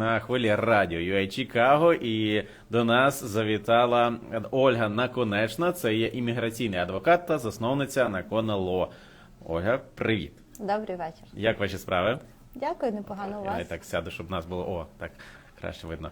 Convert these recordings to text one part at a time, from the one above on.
на хвилі радіо UA Чикаго, і до нас завітала Ольга Наконечна. Це є імміграційний адвокат та засновниця Накона Ло.Ольга, привіт! Добрий вечір. Як ваші справи? Дякую, непогано у Я так сяду, щоб нас було о, так краще видно.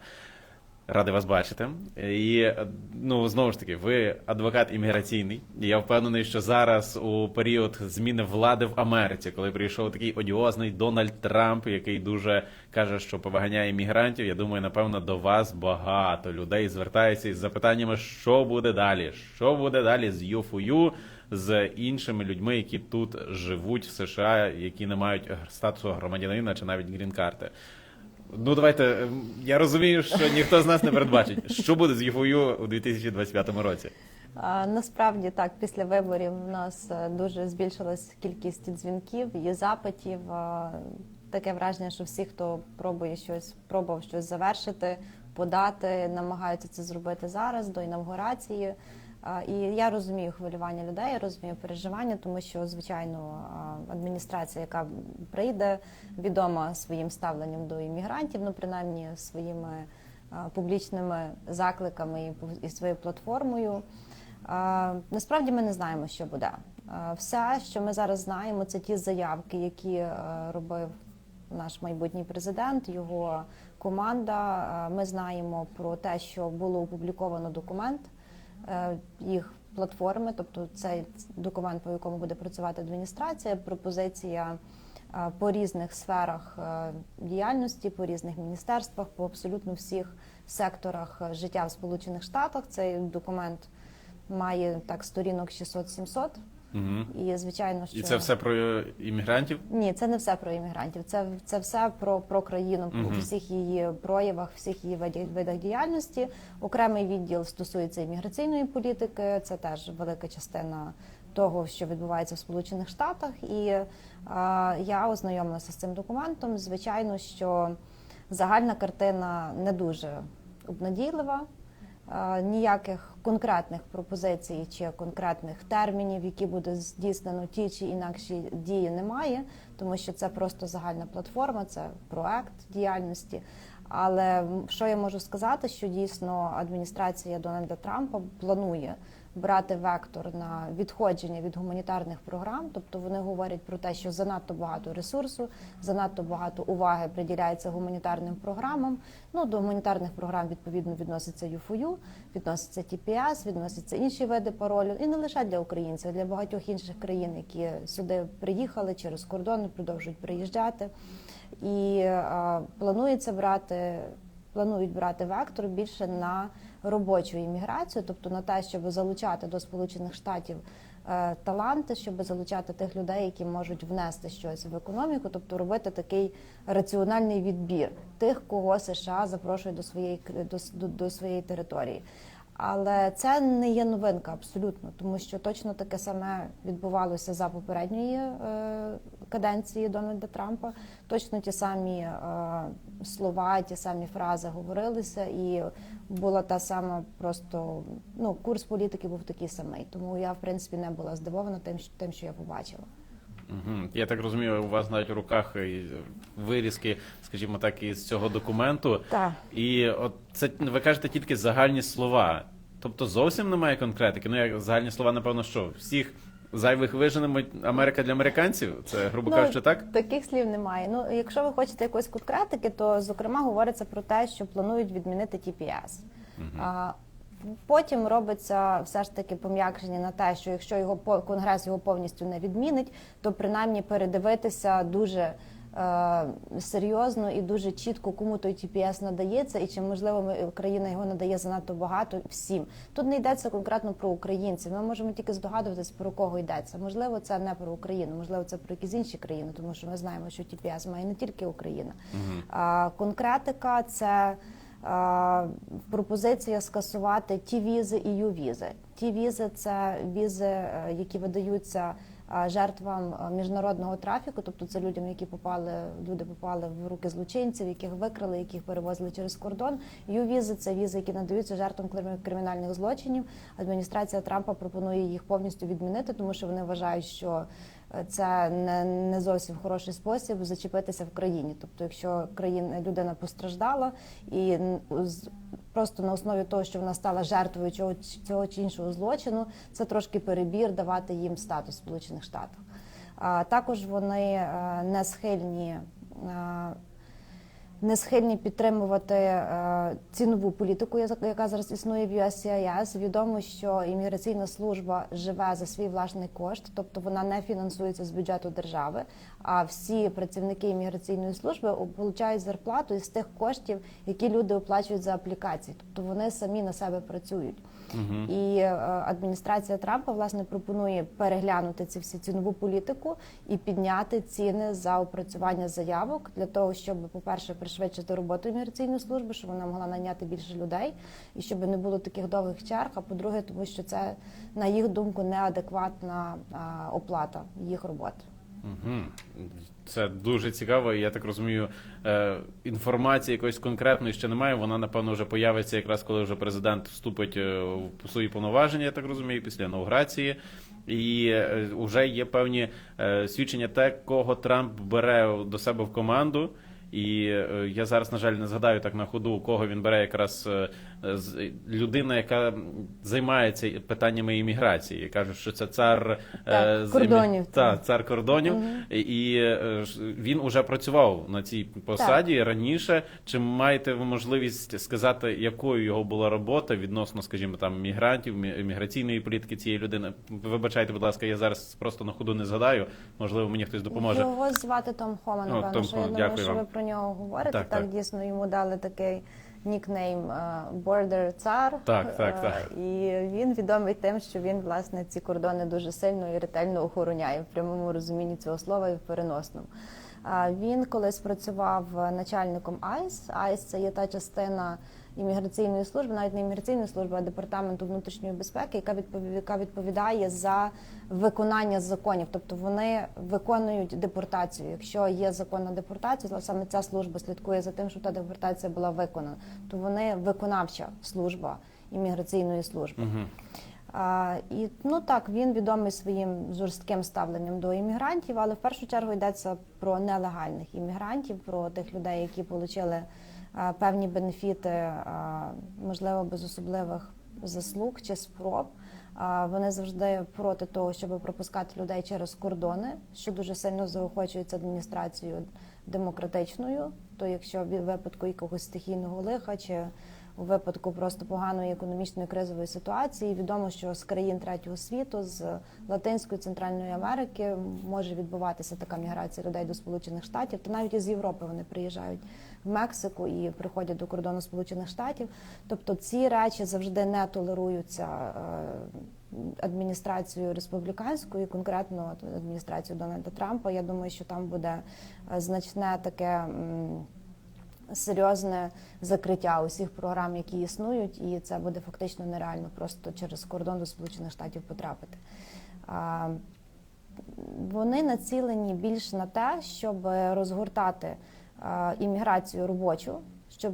Радий вас бачити. І ну знову ж таки, ви адвокат імміграційний. Я впевнений, що зараз у період зміни влади в Америці, коли прийшов такий одіозний Дональд Трамп, який дуже каже, що повиганяє іммігрантів. Я думаю, напевно, до вас багато людей звертаються із запитаннями, що буде далі, що буде далі з ЮФУ, з іншими людьми, які тут живуть в США, які не мають статусу громадянина чи навіть грін-карти. Ну, давайте. ем, Я розумію, що ніхто з нас не передбачить, що буде з ЮФОЮ у 2025 році. А, насправді так, після виборів у нас е, дуже збільшилась кількість дзвінків і запитів. Таке враження, що всі, хто пробує щось, пробував щось завершити, подати, намагаються це зробити зараз до інавгурації. І я розумію хвилювання людей, я розумію переживання, тому що звичайно адміністрація, яка прийде, відома своїм ставленням до іммігрантів, ну принаймні своїми публічними закликами і своєю платформою. Насправді ми не знаємо, що буде. Все, що ми зараз знаємо, це ті заявки, які е, робив наш майбутній президент, його команда. Ми знаємо про те, що було опубліковано документ їх платформи, тобто цей документ, по якому буде працювати адміністрація, пропозиція е, по різних сферах е, діяльності, по різних міністерствах, по абсолютно всіх секторах е, життя в Сполучених Штатах. Цей документ має так сторінок 600-700. Угу. І звичайно, що І це все про іммігрантів. ні, це не все про іммігрантів. Це це все про, про країну Мгм. у всіх її проявах, всіх її виді- видах діяльності. Окремий відділ стосується імміграційної політики. Це теж велика частина того, що відбувається в Сполучених Штатах. І е, я ознайомилася з цим документом. Звичайно, що загальна картина не дуже обнадійлива. Е, Ніяких конкретних пропозицій чи конкретних термінів, які буде здійснено ті чи інакші дії, немає, тому що це просто загальна платформа, це проект діяльності. Але що я можу сказати, що дійсно адміністрація Дональда Трампа планує брати вектор на відходження від гуманітарних програм, тобто вони говорять про те, що занадто багато ресурсу, занадто багато уваги приділяється гуманітарним програмам. Ну до гуманітарних програм відповідно відноситься ЮФОЮ, відноситься ТПС, відносяться інші види паролю, і не лише для українців, а для багатьох інших країн, які сюди приїхали через кордон, продовжують приїжджати. І е, планується брати, планують брати вектор більше на робочу імміграцію, тобто на те, щоб залучати до Сполучених Штатів е, таланти, щоб залучати тих людей, які можуть внести щось в економіку, тобто робити такий раціональний відбір тих, кого США запрошує до своєї до, до, до своєї території. Але це не є новинка абсолютно, тому що точно таке саме відбувалося за попередньої е, каденції Дональда Трампа. Точно ті самі е, слова, ті самі фрази говорилися, і була та сама просто ну курс політики був такий самий. Тому я в принципі не була здивована тим, що- тим, що я побачила. Угу. Я так розумію, у вас навіть у руках і вирізки, скажімо так, із цього документу. Так. І от це ви кажете тільки загальні слова. Тобто зовсім немає конкретики. Ну як загальні слова, напевно, що всіх зайвих виженемо Америка для американців. Це грубо кажучи, так? Таких слів немає. Ну, якщо ви хочете якоїсь конкретики, то зокрема говориться про те, що планують відмінити TPS. А, Потім робиться все ж таки пом'якшення на те, що якщо його конгрес його повністю не відмінить, то принаймні передивитися дуже е, серйозно і дуже чітко, кому той TPS надається, і чи можливо ми- країна його надає занадто багато всім. Тут не йдеться конкретно про українців. Ми можемо тільки здогадуватись про кого йдеться. Можливо, це не про Україну, можливо, це про якісь інші країни, тому що ми знаємо, що TPS має не тільки Україна. А, конкретика це. Пропозиція скасувати ті візи і ю-візи. Ті візи це візи, е, які видаються е, жертвам е, міжнародного трафіку, тобто це людям, які попали, люди попали в руки злочинців, яких викрали, яких перевозили через кордон. Ю-візи це візи, які надаються жертвам кримінальних злочинів. Адміністрація Трампа пропонує їх повністю відмінити, тому що вони вважають, що це не, не зовсім хороший спосіб зачепитися в країні. Тобто, якщо країна людина постраждала і просто на основі того, що вона стала жертвою цього, цього чи іншого злочину, це трошки перебір давати їм статус в Сполучених Штатах. А також вони е, не схильні. Не схильні підтримувати е, цінову політику, яка зараз існує в USCIS. Відомо, що імміграційна служба живе за свій власний кошт, тобто вона не фінансується з бюджету держави. А всі працівники імміграційної служби отримують зарплату із тих коштів, які люди оплачують за аплікації. Тобто вони самі на себе працюють. І е, адміністрація Трампа власне пропонує переглянути ці всі цінову політику і підняти ціни за опрацювання заявок для того, щоб, по-перше, пришвидшити роботу імміграційної служби, щоб вона могла наняти більше людей, і щоб не було таких довгих черг. А по-друге, тому що це на їх думку неадекватна оплата їх роботи. Угу. Це дуже цікаво. Я так розумію, е, інформації якоїсь конкретної ще немає. Вона напевно вже появиться якраз коли вже президент вступить е, в свої повноваження. Я так розумію, після інаугурації. І вже є певні е, свідчення те, кого Трамп бере до себе в команду. І е, я зараз, на жаль, не згадаю так на ходу, кого він бере якраз е, людина, яка займається питаннями імміграції. Кажуть, що це цар Так, з кордонів. Та, цар кордонів. І, і е, він уже працював на цій посаді раніше. Чи маєте ви можливість сказати, якою його була робота відносно, скажімо, там мігрантів, міграційної політики цієї людини? Вибачайте, будь ласка, я зараз просто на ходу не згадаю. Можливо, мені хтось допоможе. Його звати Том Хома, О, Том думаю, дякую що вам. Про нього говорите. Так, Так, так. дійсно йому дали такий нікнейм Бордер Цар. Так, так, Е, так. І він відомий тим, що він власне ці кордони дуже сильно і ретельно охороняє в прямому розумінні цього слова і в переносному. Він колись працював начальником АЙС. АЙС це є та частина імміграційної служби, навіть не імміграційної служби, а департаменту внутрішньої безпеки, яка відповідає, яка відповідає за виконання законів. Тобто вони виконують депортацію. Якщо є закон на депортацію, то саме ця служба слідкує за тим, щоб та депортація була виконана. То вони виконавча служба імміграційної служби. А, і ну так він відомий своїм жорстким ставленням до іммігрантів, але в першу чергу йдеться про нелегальних іммігрантів, про тих людей, які отримали певні бенефіти, можливо, без особливих заслуг чи спроб. Вони завжди проти того, щоб пропускати людей через кордони, що дуже сильно заохочується адміністрацією демократичною. То якщо в випадку якогось стихійного лиха чи у випадку просто поганої економічної кризової ситуації. Відомо, що з країн третього світу, з Латинської Центральної Америки може відбуватися така міграція людей до Сполучених Штатів, та навіть із Європи вони приїжджають в Мексику і приходять до кордону Сполучених Штатів. Тобто ці речі завжди не толеруються. е, Адміністрацією республіканською, конкретно адміністрацією Дональда Трампа, я думаю, що там буде е, значне таке серйозне закриття усіх програм, які існують, і це буде фактично нереально просто через кордон до Сполучених Штатів потрапити. Вони націлені більш на те, щоб розгортати імміграцію робочу, щоб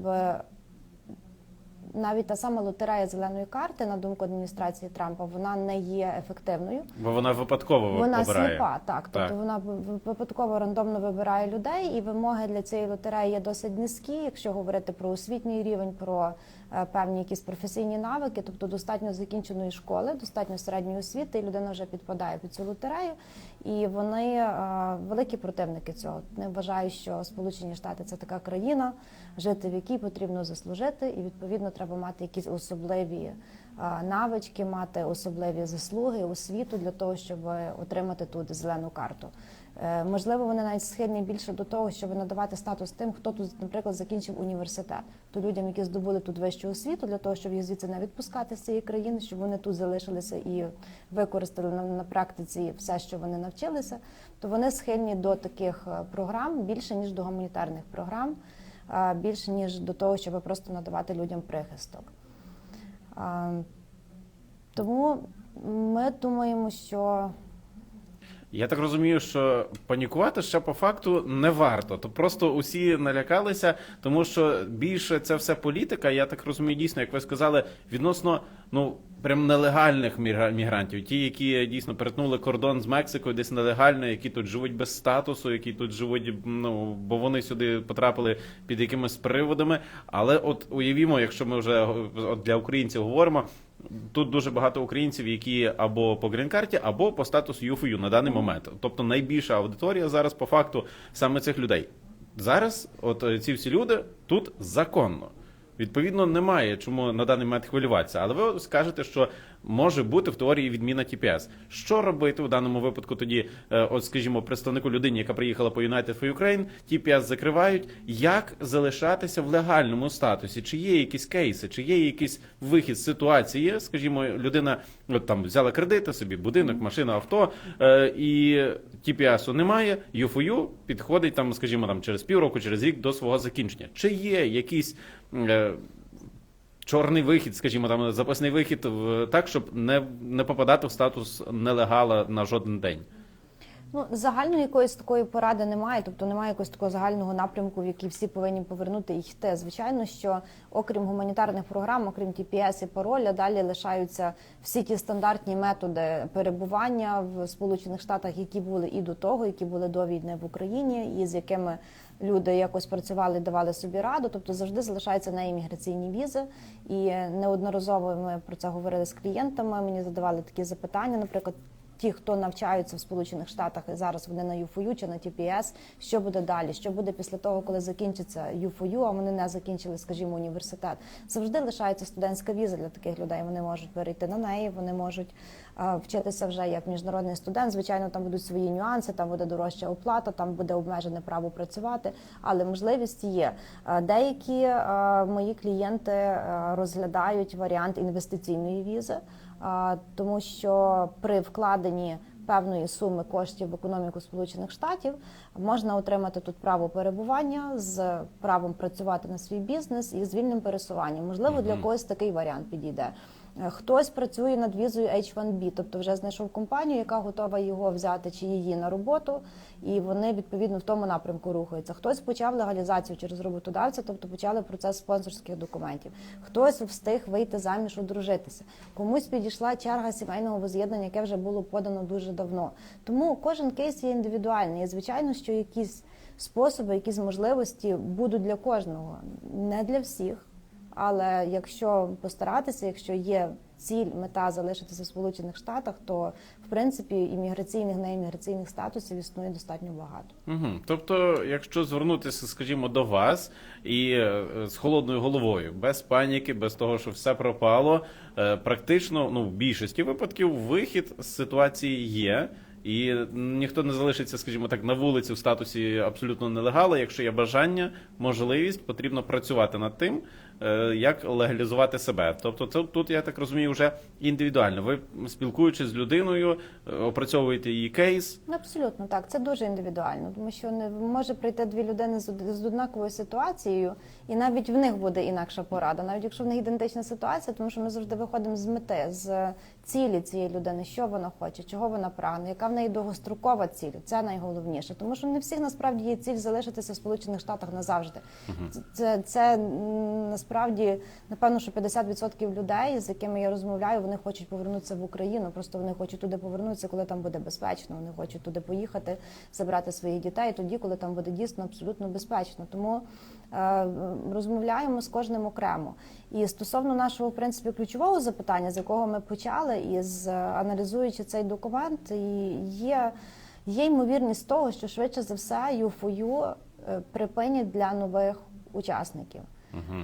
навіть та сама лотерея зеленої карти, на думку адміністрації Трампа, вона не є ефективною. Бо вона випадково Вона вибирає. сліпа, так. Тобто Так. вона випадково рандомно вибирає людей, і вимоги для цієї лотереї є досить низькі, якщо говорити про освітній рівень, про е, певні якісь професійні навики, тобто достатньо закінченої школи, достатньо середньої освіти, і людина вже підпадає під цю лотерею. І вони е, великі противники цього. Не вважають, що Сполучені Штати це така країна, жити в якій потрібно заслужити, і відповідно треба мати якісь особливі навички, мати особливі заслуги, освіту для того, щоб отримати тут зелену карту. Е, Можливо, вони навіть схильні більше до того, щоб надавати статус тим, хто тут, наприклад, закінчив університет, то людям, які здобули тут вищу освіту, для того, щоб їх звідси не відпускати з цієї країни, щоб вони тут залишилися і використали на, практиці все, що вони навчилися, то вони схильні до таких е, програм більше ніж до гуманітарних програм, е, більше ніж до того, щоб просто надавати людям прихисток. Тому ми думаємо, що Я так розумію, що панікувати ще по факту не варто. То просто усі налякалися, тому що більше це все політика. Я так розумію, дійсно, як ви сказали, відносно ну прям нелегальних мігра- мігрантів, ті, які дійсно перетнули кордон з Мексикою, десь нелегально, які тут живуть без статусу, які тут живуть, ну бо вони сюди потрапили під якимись приводами. Але от уявімо, якщо ми вже от для українців говоримо. Тут дуже багато українців, які або по грін-карті, або по статусу ЮФОЮ на даний момент. Тобто найбільша аудиторія зараз по факту саме цих людей. Зараз, от е, ці всі люди тут законно. Відповідно, немає чому на даний момент хвилюватися. Але ви скажете, що може бути в теорії відміна TPS. Що робити у даному випадку тоді, е, от скажімо, представнику людині, яка приїхала по United for Ukraine, TPS закривають. Як залишатися в легальному статусі? Чи є якісь кейси, чи є якийсь вихід з ситуації? Скажімо, людина от там взяла кредити собі, будинок, машина, авто, е, і TPS-у немає. ЮФОЮ підходить там, скажімо, там через півроку, через рік до свого закінчення. Чи є якісь е, чорний вихід, скажімо, там запасний вихід, в- так, щоб не, не попадати в статус нелегала на жоден день? Ну, загальної якоїсь такої поради немає, тобто немає якогось такого загального напрямку, в який всі повинні повернути і йти. Звичайно, що окрім гуманітарних програм, окрім TPS і пароля, далі лишаються всі ті стандартні методи перебування в Сполучених Штатах, які були і до того, які були до війни в Україні, і з якими люди якось працювали, давали собі раду. Тобто завжди залишаються неімміграційні візи. І неодноразово ми про це говорили з клієнтами. Мені задавали такі запитання, наприклад. Ті, хто навчаються в Сполучених Штатах і зараз вони на ЮФОЮ чи на TPS, що буде далі? Що буде після того, коли закінчиться ЮФОЮ, а вони не закінчили, скажімо, університет? Завжди лишається студентська віза для таких людей. Вони можуть перейти на неї, вони можуть е, вчитися вже як міжнародний студент. Звичайно, там будуть свої нюанси, там буде дорожча оплата, там буде обмежене право працювати, але можливість є. Е, Деякі е, мої клієнти розглядають варіант інвестиційної візи. Тому що при вкладенні певної суми коштів в економіку Сполучених Штатів можна отримати тут право перебування з правом працювати на свій бізнес і з вільним пересуванням. Можливо, для когось такий варіант підійде. Е, Хтось працює над візою H1B, тобто вже знайшов компанію, яка готова його взяти чи її на роботу, і вони відповідно в тому напрямку рухаються. Хтось почав легалізацію через роботодавця, тобто почали процес спонсорських документів. Хтось встиг вийти заміж, одружитися. Комусь підійшла черга сімейного воз'єднання, яке вже було подано дуже давно. Тому кожен кейс є індивідуальний. І звичайно, що якісь способи, якісь можливості будуть для кожного, не для всіх. Але якщо постаратися, якщо є ціль, мета залишитися в Сполучених Штатах, то в принципі імміграційних, неімміграційних статусів існує достатньо багато. Угу. Тобто, якщо звернутися, скажімо, до вас і е, з холодною головою, без паніки, без того, що все пропало, е, практично ну в більшості випадків вихід з ситуації є. І ніхто не залишиться, скажімо так, на вулиці в статусі абсолютно нелегала. Якщо є бажання, можливість, потрібно працювати над тим, як легалізувати себе. Тобто, це тут я так розумію, вже індивідуально. Ви спілкуючись з людиною, е, опрацьовуєте її кейс. Абсолютно так, це дуже індивідуально, тому що не може прийти дві людини з, з однаковою ситуацією, і навіть в них буде інакша порада, навіть якщо в них ідентична ситуація, тому що ми завжди виходимо з мети, з цілі цієї людини, що вона хоче, чого вона прагне, яка в неї довгострокова ціль. Це найголовніше, тому що не всіх насправді є ціль залишитися в Сполучених Штатах назавжди. Це, це, це насправді напевно, що 50% людей, з якими я розмовляю, вони хочуть повернутися в Україну. Просто вони хочуть туди повернутися, коли там буде безпечно. Вони хочуть туди поїхати, забрати своїх дітей тоді, коли там буде дійсно абсолютно безпечно. Тому розмовляємо з кожним окремо. І стосовно нашого в принципі ключового запитання, з якого ми почали, і з аналізуючи цей документ, є, є ймовірність того, що швидше за все ЮФОЮ е, припинять для нових учасників.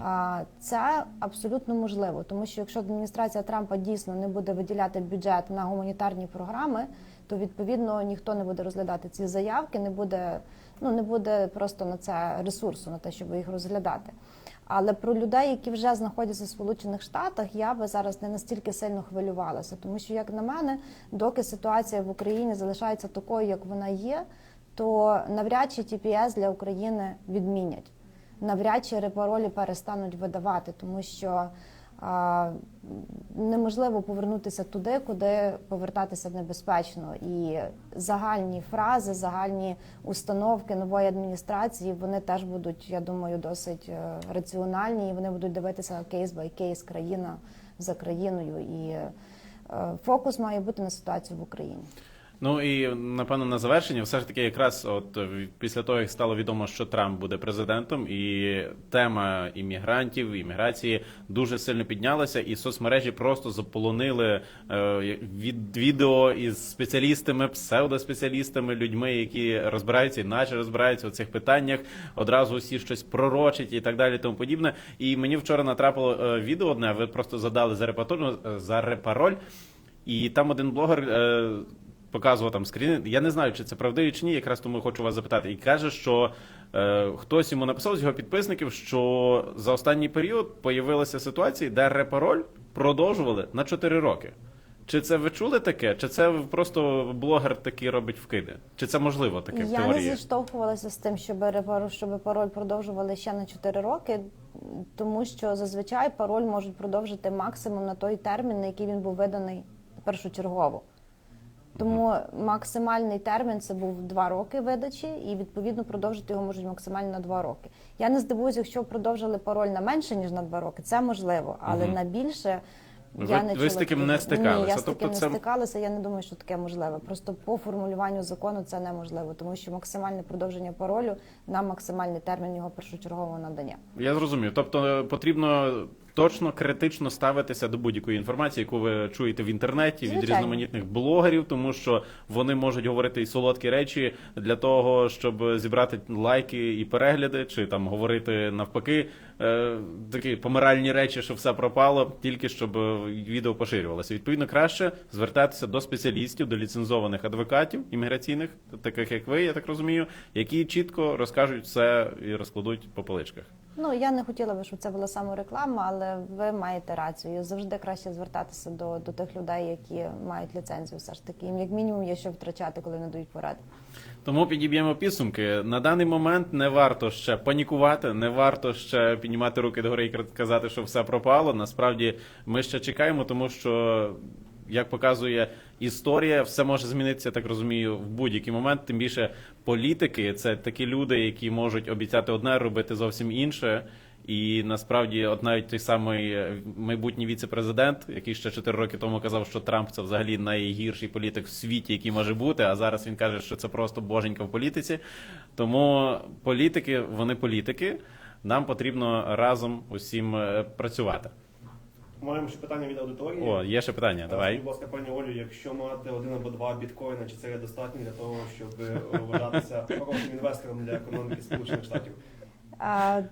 А, Це абсолютно можливо, тому що якщо адміністрація Трампа дійсно не буде виділяти бюджет на гуманітарні програми, то відповідно ніхто не буде розглядати ці заявки, не буде ну не буде просто на це ресурсу, на те, щоб їх розглядати. Але про людей, які вже знаходяться в Сполучених Штатах, я би зараз не настільки сильно хвилювалася, тому що, як на мене, доки ситуація в Україні залишається такою, як вона є, то навряд чи TPS для України відмінять. Навряд чи репаролі перестануть видавати, тому що неможливо повернутися туди, куди повертатися небезпечно. І загальні фрази, загальні установки нової адміністрації вони теж будуть, я думаю, досить е, раціональні. І вони будуть дивитися кейс бай кейс, країна за країною. І е, фокус має бути на ситуації в Україні. Ну і напевно на завершення, все ж таки, якраз от е, після того, як стало відомо, що Трамп буде президентом, і тема іммігрантів, імміграції дуже сильно піднялася, і соцмережі просто заполонили е, від відео із спеціалістами, псевдоспеціалістами, людьми, які розбираються, і наче розбираються у цих питаннях. Одразу всі щось пророчать і так далі, тому подібне. І мені вчора натрапило е, відео одне. Ви просто задали за репатоль, за репароль. І там один блогер показував там скріни. Я не знаю, чи це правдиві чи ні. Якраз тому хочу вас запитати. І каже, що е, хтось йому написав з його підписників, що за останній період появилися ситуації, де репароль продовжували на 4 роки. Чи це ви чули таке? Чи це просто блогер такий робить вкиди? Чи це можливо таке в Я не теорії? зіштовхувалася з тим, щоб репароль, щоб пароль продовжували ще на 4 роки, тому що зазвичай пароль можуть продовжити максимум на той термін, на який він був виданий першочергово. Тому максимальний термін це був 2 роки видачі, і відповідно продовжити його можуть максимально на 2 роки. Я не здивуюся, якщо продовжили пароль на менше ніж на 2 роки, це можливо, але Мгм. на більше. Ви- я не ви з таким не стикалися? Ні, я з Тобто таким це- не стикалася. Я не думаю, що таке можливе. Просто по формулюванню закону це неможливо, тому що максимальне продовження паролю на максимальний термін його першочергового надання. Я зрозумів. Тобто е, потрібно точно критично ставитися до будь-якої інформації, яку ви чуєте в інтернеті від Звичайно. різноманітних блогерів, тому що вони можуть говорити і солодкі речі для того, щоб зібрати лайки і перегляди, чи там говорити навпаки е, такі помиральні речі, що все пропало, тільки щоб е, відео поширювалося. Відповідно, краще звертатися до спеціалістів, до ліцензованих адвокатів імміграційних, таких як ви, я так розумію, які чітко розкажуть все і розкладуть по поличках. Ну я не хотіла би, щоб це була самореклама, але ви маєте рацію. Завжди краще звертатися до, до тих людей, які мають ліцензію. Все ж таки, їм як мінімум є що втрачати, коли не дають поради. Тому підіб'ємо підсумки. На даний момент не варто ще панікувати, не варто ще піднімати руки догори і казати, що все пропало. Насправді ми ще чекаємо, тому що. Як показує історія, все може змінитися, так розумію, в будь-який момент. Тим більше політики це такі люди, які можуть обіцяти одне, робити зовсім інше. І насправді, от навіть той самий майбутній віце-президент, який ще 4 роки тому казав, що Трамп це взагалі найгірший політик в світі, який може бути. А зараз він каже, що це просто боженька в політиці. Тому політики, вони політики. Нам потрібно разом усім е, працювати. Маємо ще питання від аудиторії. О, є ще питання. Скажіть, Давай. будь ласка, пані Олю, якщо мати один або два біткоїна, чи це є достатньо для того, щоб е, вважатися хорошим інвестором для економіки Сполучених Штатів? А,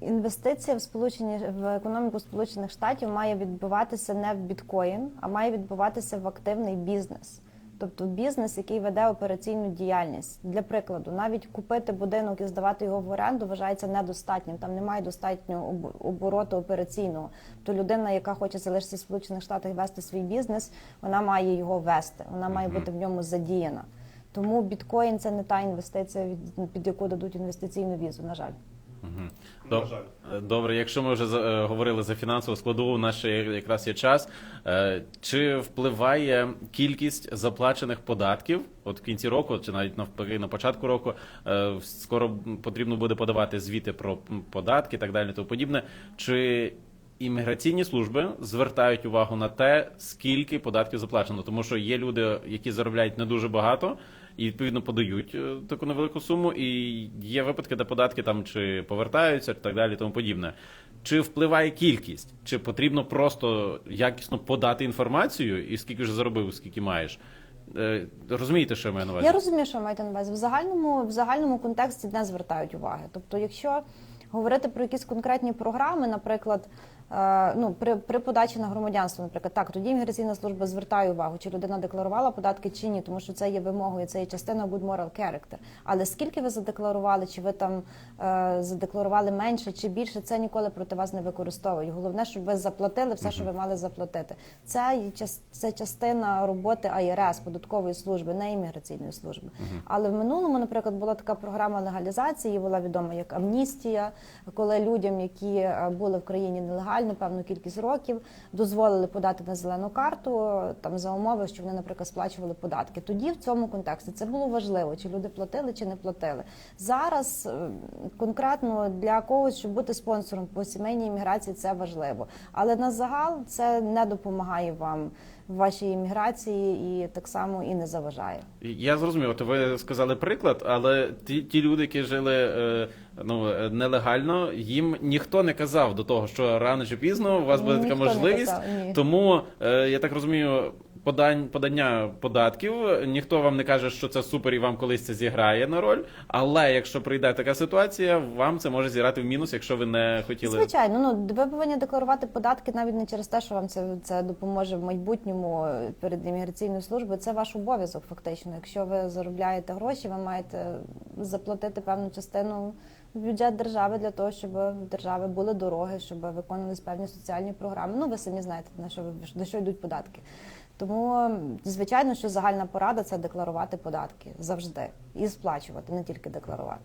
Інвестиція в сполучені в економіку Сполучених Штатів має відбуватися не в біткоін, а має відбуватися в активний бізнес. Тобто бізнес, який веде операційну діяльність. Для прикладу, навіть купити будинок і здавати його в оренду вважається недостатнім. Там немає достатнього обороту операційного. То людина, яка хоче залишитися в Сполучених Штатах і вести свій бізнес, вона має його вести, вона має бути в ньому задіяна. Тому біткоін це не та інвестиція, під яку дадуть інвестиційну візу. На жаль. Мгм. На жаль. Е, Добре, якщо ми вже е, говорили за фінансову складову, у нас ще якраз є час. Е, Чи впливає кількість заплачених податків от в кінці року, чи навіть навпаки на початку року? Скоро потрібно буде подавати звіти про податки і так далі, тому подібне. Чи імміграційні служби звертають увагу на те, скільки податків заплачено? Тому що є люди, які заробляють не дуже багато. І відповідно подають е, таку невелику суму, і є випадки, де податки там чи повертаються, і так далі, тому подібне. Чи впливає кількість? Чи потрібно просто якісно подати інформацію, і скільки вже заробив, скільки маєш? Е, Розумієте, що я маю на увазі? Я розумію, що маєте на увазі. В загальному, в загальному контексті не звертають уваги. Тобто, якщо говорити про якісь конкретні програми, наприклад, ну при, при подачі на громадянство, наприклад, так тоді імміграційна служба звертає увагу, чи людина декларувала податки чи ні, тому що це є вимогою, це є частина good moral character. Але скільки ви задекларували, чи ви там е, задекларували менше чи більше, це ніколи проти вас не використовують. Головне, щоб ви заплатили все, що ви мали заплатити. Це це частина роботи АЄРС, податкової служби, не імміграційної служби. Але в минулому, наприклад, була така програма легалізації, була відома як амністія, коли людям, які е, були в країні нелегально, спеціальну певну кількість років, дозволили подати на зелену карту там за умови, що вони, наприклад, сплачували податки. Тоді в цьому контексті це було важливо, чи люди платили, чи не платили. Зараз е, конкретно для когось, щоб бути спонсором по сімейній імміграції, це важливо. Але на загал це не допомагає вам в вашій імміграції і так само і не заважає. Я зрозумів, от ви сказали приклад, але ті, ті люди, які жили е, ну, е, нелегально, їм ніхто не казав до того, що рано чи пізно у вас буде така Ніхто можливість. казав. Тому е, я так розумію, подань, подання податків ніхто вам не каже, що це супер і вам колись це зіграє на роль. Але якщо прийде така ситуація, вам це може зіграти в мінус, якщо ви не хотіли. Звичайно, ну ви повинні декларувати податки навіть не через те, що вам це, це допоможе в майбутньому перед імміграційною службою. Це ваш обов'язок, фактично. Якщо ви заробляєте гроші, ви маєте заплатити певну частину бюджет держави для того, щоб в держави були дороги, щоб виконувалися певні соціальні програми. Ну ви самі знаєте на що до що йдуть податки. Тому звичайно, що загальна порада це декларувати податки завжди і сплачувати, не тільки декларувати.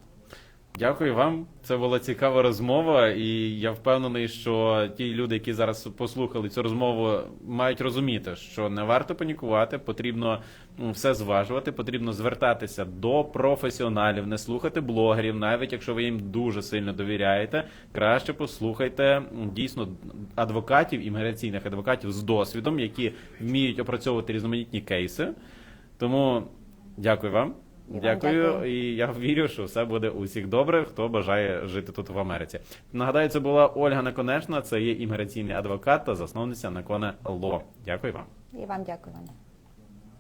Дякую вам. Це була цікава розмова, і я впевнений, що ті люди, які зараз послухали цю розмову, мають розуміти, що не варто панікувати, потрібно все зважувати, потрібно звертатися до професіоналів, не слухати блогерів, навіть якщо ви їм дуже сильно довіряєте. Краще послухайте дійсно адвокатів, імміграційних адвокатів з досвідом, які вміють опрацьовувати різноманітні кейси. Тому дякую вам. І Дякую, дякую. і я вірю, що все буде у всіх добре, хто бажає жити тут в Америці. Нагадаю, це була Ольга Наконечна, це є імміграційний адвокат та засновниця Накона Ло. Дякую вам. І вам дякую.